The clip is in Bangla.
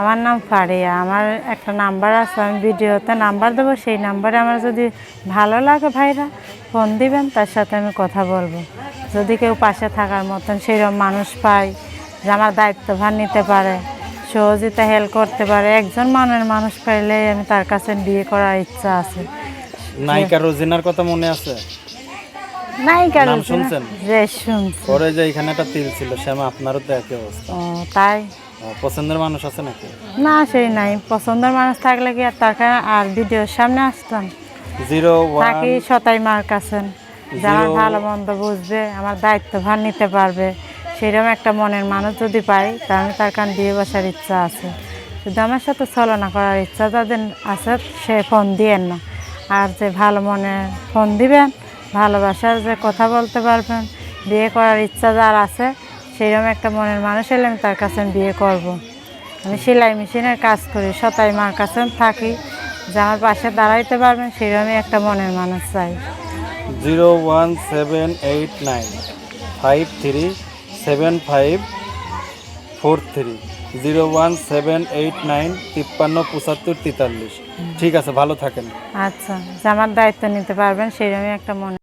আমার নাম ফারিয়া আমার একটা নাম্বার আছে আমি ভিডিওতে নাম্বার দেবো সেই নাম্বারে আমার যদি ভালো লাগে ভাইরা ফোন দিবেন তার সাথে আমি কথা বলব। যদি কেউ পাশে থাকার মতন সেইরকম মানুষ পাই যে আমার দায়িত্বভার নিতে পারে সহজিতা হেল্প করতে পারে একজন মানের মানুষ পাইলে আমি তার কাছে বিয়ে করার ইচ্ছা আছে। নায়িকা রোজিনার কথা মনে আছে? নাই কারণ নাম শুনছেন? যে শুনছি। পরে যে এখানে একটা তিল ছিল শ্যামা আপনারও তো একই অবস্থা। তাই? পছন্দের মানুষ আছে নাকি? না সেই নাই। পছন্দের মানুষ থাকলে কি আর তার কারণে আর ভিডিওর সামনে আসতাম? জিরো থাকি সতাই মার কাছে যে আমার Zero- ভালো মন্দ বুঝবে আমার দায়িত্ব ভার নিতে পারবে। সেরকম একটা মনের মানুষ যদি পাই তা আমি তার কারণ বিয়ে বসার ইচ্ছা আছে। শুধু আমার সাথে ছলনা করার ইচ্ছা যাদের আছে সে ফোন দিয়েন না। আর যে ভালো মনে ফোন দিবেন ভালোবাসার যে কথা বলতে পারবেন বিয়ে করার ইচ্ছা যার আছে সেইরকম একটা মনের মানুষ এলে আমি তার কাছে আমি বিয়ে করব। আমি সেলাই মেশিনের কাজ করি সতাই মার কাছে থাকি। যে আমার পাশে দাঁড়াইতে পারবেন সেরকমই একটা মনের মানুষ চাই। Zero one seven eight nine five three seven five four three. Zero one seven eight nine তিপ্পান্ন পঁচাত্তর তেতাল্লিশ। ঠিক আছে ভালো থাকেন। আচ্ছা যে আমার দায়িত্ব নিতে পারবেন সেরকমই একটা মনে